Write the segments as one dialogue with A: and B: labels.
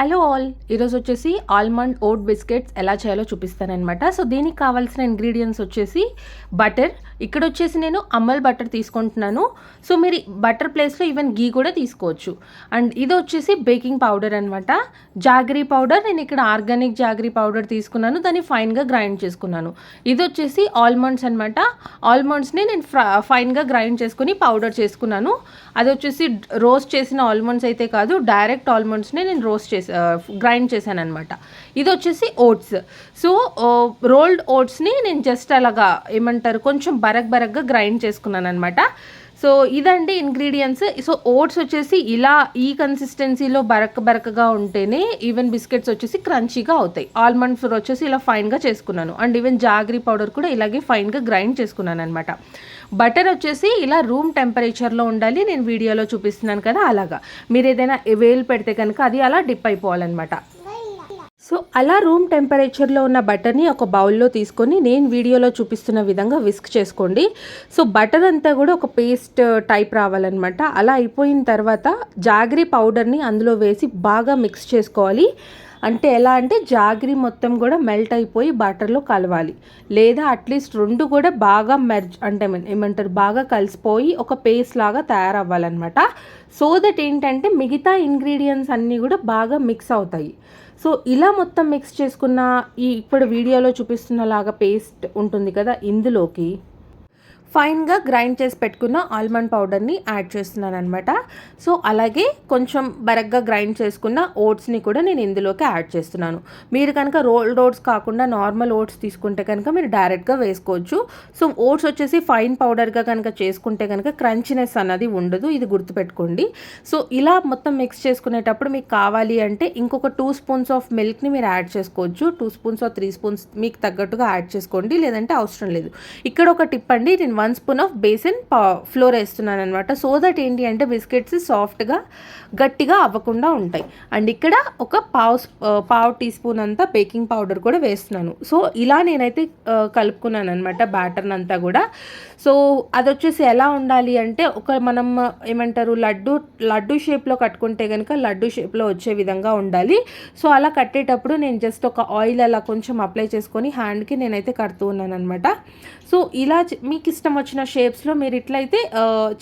A: Hello all. ఈరోజు వచ్చేసి almond vote biscuits ఎలా చేయాలో చూపిస్తానమాట సో దీనికి కావాల్సిన ఇంగ్రీడియంట్స్ వచ్చేసి బటర్. ఇక్కడ వచ్చేసి నేను అమల్ బటర్ తీసుకుంటున్నాను. సో మీరు బటర్ ప్లేస్లో ఈవెన్ గీ కూడా తీసుకోవచ్చు. అండ్ ఇది వచ్చేసి బేకింగ్ పౌడర్ అనమాట జాగరీ పౌడర్. నేను ఇక్కడ ఆర్గానిక్ జాగరీ పౌడర్ తీసుకున్నాను. దాన్ని ఫైన్గా గ్రైండ్ చేసుకున్నాను. ఇది వచ్చేసి ఆల్మండ్స్ అనమాట ఆల్మండ్స్ని నేను ఫైన్గా గ్రైండ్ చేసుకుని పౌడర్ చేసుకున్నాను. అది వచ్చేసి రోస్ట్ చేసిన ఆల్మండ్స్ అయితే కాదు డైరెక్ట్ ఆల్మండ్స్ని నేను రోస్ట్ చేసి Uh, గ్రైండ్ చేశాను అనమాట ఇది వచ్చేసి ఓట్స్. సో uh, రోల్డ్ ఓట్స్ని నేను జస్ట్ అలాగా ఏమంటారు కొంచెం బరగ్ బరక్గా గ్రైండ్ చేసుకున్నాను అనమాట సో ఇదండి ఇంగ్రీడియంట్స్ సో ఓట్స్ వచ్చేసి ఇలా ఈ కన్సిస్టెన్సీలో బరక బరకగా ఉంటేనే ఈవెన్ బిస్కెట్స్ వచ్చేసి క్రంచీగా అవుతాయి. ఆల్మండ్ ఫ్లోర్ వచ్చేసి ఇలా ఫైన్గా చేసుకున్నాను. అండ్ ఈవెన్ జాగ్రీ పౌడర్ కూడా ఇలాగే ఫైన్గా గ్రైండ్ చేసుకున్నాను అనమాట బటర్ వచ్చేసి ఇలా రూమ్ టెంపరేచర్లో ఉండాలి. నేను వీడియోలో చూపిస్తున్నాను కదా అలాగా. మీరు ఏదైనా వేలు పెడితే కనుక అది అలా డిప్ అయిపోవాలన్నమాట. సో అలా రూమ్ టెంపరేచర్లో ఉన్న బటర్ని ఒక బౌల్లో తీసుకొని నేను వీడియోలో చూపిస్తున్న విధంగా విస్క్ చేసుకోండి. సో బటర్ అంతా కూడా ఒక పేస్ట్ uh, టైప్ రావాలన్నమాట. అలా అయిపోయిన తర్వాత జాగ్రీ పౌడర్ని అందులో వేసి బాగా మిక్స్ చేసుకోవాలి. అంటే ఎలా అంటే జాగ్రీ మొత్తం కూడా మెల్ట్ అయిపోయి బటర్లో కలవాలి. లేదా అట్లీస్ట్ రెండు కూడా బాగా మెర్జ్ అంటే ఏమంటారు బాగా కలిసిపోయి ఒక పేస్ట్ లాగా తయారవ్వాలన్నమాట. సో దట్ ఏంటంటే మిగతా ఇంగ్రీడియంట్స్ అన్నీ కూడా బాగా మిక్స్ అవుతాయి. సో ఇలా మొత్తం మిక్స్ చేసుకున్న ఈ ఇప్పుడు వీడియోలో చూపిస్తున్న లాగా పేస్ట్ ఉంటుంది కదా ఇందులోకి. ఫైన్గా గ్రైండ్ చేసి పెట్టుకున్న ఆల్మండ్ పౌడర్ని యాడ్ చేస్తున్నాను అనమాట సో అలాగే కొంచెం బరగ్గా గ్రైండ్ చేసుకున్న ఓట్స్ని కూడా నేను ఇందులోకి యాడ్ చేస్తున్నాను. మీరు కనుక రోల్డ్ ఓట్స్ కాకుండా నార్మల్ ఓట్స్ తీసుకుంటే కనుక మీరు డైరెక్ట్గా వేసుకోవచ్చు. సో ఓట్స్ వచ్చేసి ఫైన్ పౌడర్గా కనుక చేసుకుంటే కనుక క్రంచినెస్ అన్నది ఉండదు. ఇది గుర్తుపెట్టుకోండి. సో ఇలా మొత్తం మిక్స్ చేసుకునేటప్పుడు మీకు కావాలి అంటే ఇంకొక టూ స్పూన్స్ ఆఫ్ మిల్క్ని మీరు యాడ్ చేసుకోవచ్చు. Two spoons or three spoons మీకు తగ్గట్టుగా యాడ్ చేసుకోండి. లేదంటే అవసరం లేదు. ఇక్కడ ఒక టిప్ అండి. నేను వన్ స్పూన్ ఆఫ్ బేసిన్ పా ఫ్లోర్ వేస్తున్నాను అనమాట సో దట్ ఏంటి అంటే బిస్కెట్స్ సాఫ్ట్గా గట్టిగా అవ్వకుండా ఉంటాయి. అండ్ ఇక్కడ ఒక పావు పావు టీ స్పూన్ అంతా బేకింగ్ పౌడర్ కూడా వేస్తున్నాను. సో ఇలా నేనైతే కలుపుకున్నాను అనమాట బ్యాటర్ని అంతా కూడా. సో అది వచ్చేసి ఎలా ఉండాలి అంటే ఒక మనం ఏమంటారు లడ్డు లడ్డు షేప్లో కట్టుకుంటే కనుక లడ్డు షేప్లో వచ్చే విధంగా ఉండాలి. సో అలా కట్టేటప్పుడు నేను జస్ట్ ఒక ఆయిల్ అలా కొంచెం అప్లై చేసుకొని హ్యాండ్కి నేనైతే కడుతూ ఉన్నాను అనమాట సో ఇలా మీకు ఇష్టం వచ్చిన షేప్స్లో మీరు ఇట్లయితే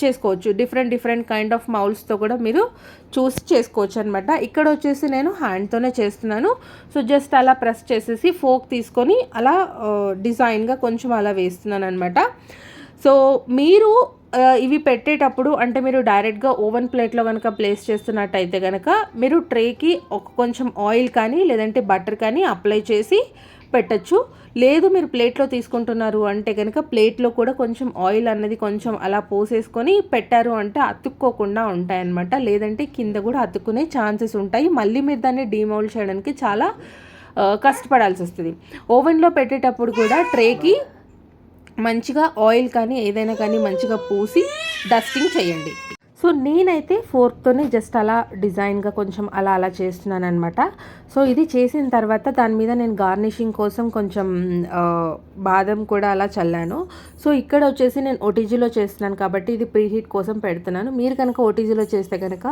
A: చేసుకోవచ్చు. డిఫరెంట్ డిఫరెంట్ కైండ్ ఆఫ్ మౌల్స్తో కూడా మీరు చూసి చేసుకోవచ్చు అనమాట ఇక్కడ వచ్చేసి నేను హ్యాండ్తోనే చేస్తున్నాను. సో జస్ట్ అలా ప్రెస్ చేసేసి ఫోక్ తీసుకొని అలా డిజైన్గా కొంచెం అలా వేస్తున్నాను అనమాట సో మీరు ఇవి పెట్టేటప్పుడు అంటే మీరు డైరెక్ట్గా ఓవెన్ ప్లేట్లో కనుక ప్లేస్ చేస్తున్నట్టయితే కనుక మీరు ట్రేకి ఒక కొంచెం ఆయిల్ కానీ లేదంటే బటర్ కానీ అప్లై చేసి పెట్టచ్చు. లేదు మీరు ప్లేట్లో తీసుకుంటున్నారు అంటే కనుక ప్లేట్లో కూడా కొంచెం ఆయిల్ అన్నది కొంచెం అలా పోసేసుకొని పెట్టారు అంటే అతుక్కోకుండా ఉంటాయన్నమాట. లేదంటే కింద కూడా అతుక్కునే ఛాన్సెస్ ఉంటాయి. మళ్ళీ మీరు దాన్ని డీమౌల్డ్ చేయడానికి చాలా కష్టపడాల్సి వస్తుంది. ఓవెన్లో పెట్టేటప్పుడు కూడా ట్రేకి మంచిగా ఆయిల్ కానీ ఏదైనా కానీ మంచిగా పూసి డస్టింగ్ చేయండి. సో నేనైతే ఫోర్క్తోనే జస్ట్ అలా డిజైన్గా కొంచెం అలా అలా చేస్తున్నాను అనమాట సో ఇది చేసిన తర్వాత దాని మీద నేను గార్నిషింగ్ కోసం కొంచెం బాదం కూడా అలా చల్లాను. సో ఇక్కడ వచ్చేసి నేను ఓటీజీలో చేస్తున్నాను కాబట్టి ఇది ప్రీహీట్ కోసం పెడుతున్నాను. మీరు కనుక ఓటీజీలో చేస్తే కనుక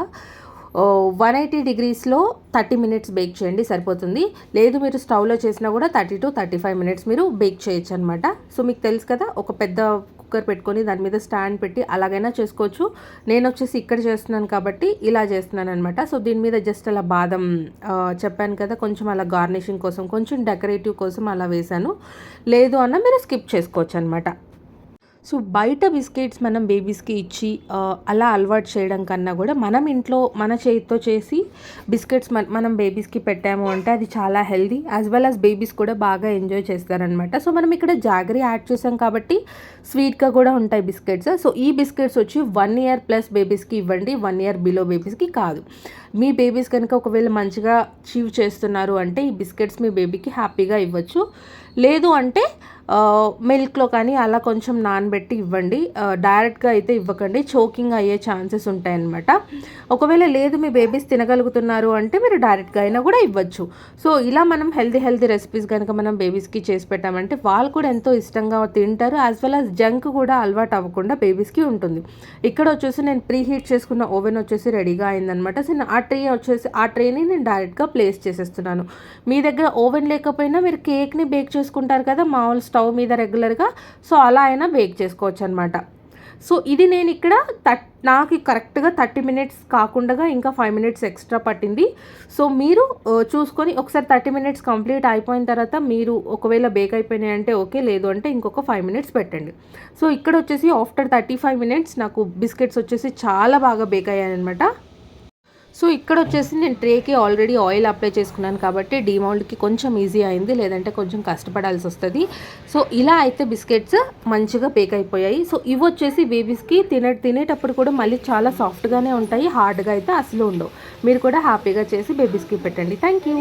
A: వన్ ఎయిటీ డిగ్రీస్లో థర్టీ మినిట్స్ బేక్ చేయండి సరిపోతుంది. లేదు మీరు స్టవ్లో చేసినా కూడా thirty to thirty five minutes మీరు బేక్ చేయొచ్చు అనమాట సో మీకు తెలుసు కదా ఒక పెద్ద కుక్కర్ పెట్టుకొని దాని మీద స్టాండ్ పెట్టి అలాగైనా చేసుకోవచ్చు. నేను వచ్చేసి ఇక్కడ చేస్తున్నాను కాబట్టి ఇలా చేస్తున్నాను అనమాట సో దీని మీద జస్ట్ అలా బాదం చెప్పాను కదా కొంచెం అలా గార్నిషింగ్ కోసం కొంచెం డెకరేటివ్ కోసం అలా వేశాను. లేదు అన్న మీరు స్కిప్ చేసుకోవచ్చు అనమాట సో బయట బిస్కెట్స్ మనం బేబీస్కి ఇచ్చి అలా అలవాటు చేయడం కన్నా కూడా మనం ఇంట్లో మన చేతితో చేసి బిస్కెట్స్ మనం బేబీస్కి పెట్టాము అంటే అది చాలా healthy as well as babies కూడా బాగా ఎంజాయ్ చేస్తారనమాట సో మనం ఇక్కడ జాగరీ యాడ్ చేసాం కాబట్టి స్వీట్గా కూడా ఉంటాయి బిస్కెట్స్. సో ఈ బిస్కెట్స్ వచ్చి వన్ ఇయర్ ప్లస్ బేబీస్కి ఇవ్వండి వన్ ఇయర్ బిలో బేబీస్కి కాదు. మీ బేబీస్ కనుక ఒకవేళ మంచిగా చీవ్ చేస్తున్నారు అంటే ఈ బిస్కెట్స్ మీ బేబీకి హ్యాపీగా ఇవ్వచ్చు. లేదు అంటే మిల్క్లో కానీ అలా కొంచెం నానబెట్టి ఇవ్వండి. డైరెక్ట్గా అయితే ఇవ్వకండి. చోకింగ్ అయ్యే ఛాన్సెస్ ఉంటాయన్నమాట. ఒకవేళ లేదు మీ బేబీస్ తినగలుగుతున్నారు అంటే మీరు డైరెక్ట్గా అయినా కూడా ఇవ్వచ్చు. సో ఇలా మనం హెల్దీ హెల్దీ రెసిపీస్ కనుక మనం బేబీస్కి చేసి పెట్టామంటే వాళ్ళు కూడా ఎంతో ఇష్టంగా తింటారు. యాజ్ వెల్ యాజ్ జంక్ కూడా అలవాటు అవ్వకుండా బేబీస్కి ఉంటుంది. ఇక్కడ వచ్చేసి నేను ప్రీ హీట్ చేసుకున్న ఓవెన్ వచ్చేసి రెడీగా అయిందనమాట సో ఆ ట్రే వచ్చేసి ఆ ట్రేని నేను డైరెక్ట్గా ప్లేస్ చేసేస్తున్నాను. మీ దగ్గర ఓవెన్ లేకపోయినా మీరు కేక్ని బేక్ చేసుకుంటారు కదా మామూలు స్టవ్ మీద రెగ్యులర్గా సో అలా అయినా బేక్ చేసుకోవచ్చు అనమాట సో ఇది నేను ఇక్కడ థర్ట్ నాకు కరెక్ట్గా థర్టీ మినిట్స్ కాకుండా ఇంకా ఫైవ్ మినిట్స్ ఎక్స్ట్రా పట్టింది. సో మీరు చూసుకొని ఒకసారి థర్టీ మినిట్స్ కంప్లీట్ అయిపోయిన తర్వాత మీరు ఒకవేళ బేక్ అయిపోయినాయి అంటే ఓకే లేదు అంటే ఇంకొక ఫైవ్ మినిట్స్ పెట్టండి. సో ఇక్కడ వచ్చేసి ఆఫ్టర్ థర్టీ ఫైవ్ మినిట్స్ నాకు బిస్కెట్స్ వచ్చేసి చాలా బాగా బేక్ అయ్యాయనమాట సో ఇక్కడ వచ్చేసి నేను ట్రేకి ఆల్రెడీ ఆయిల్ అప్లై చేసుకున్నాను కాబట్టి డిమౌల్డ్కి కొంచెం ఈజీ అయింది లేదంటే కొంచెం కష్టపడాల్సి వస్తుంది. సో ఇలా అయితే బిస్కెట్స్ మంచిగా బేక్ అయిపోయాయి. సో ఇవి వచ్చేసి బేబీస్కి తినే తినేటప్పుడు కూడా మళ్ళీ చాలా సాఫ్ట్గానే ఉంటాయి హార్డ్గా అయితే అసలు ఉండవు. మీరు కూడా హ్యాపీగా చేసి బేబీస్కి పెట్టండి. Thank you.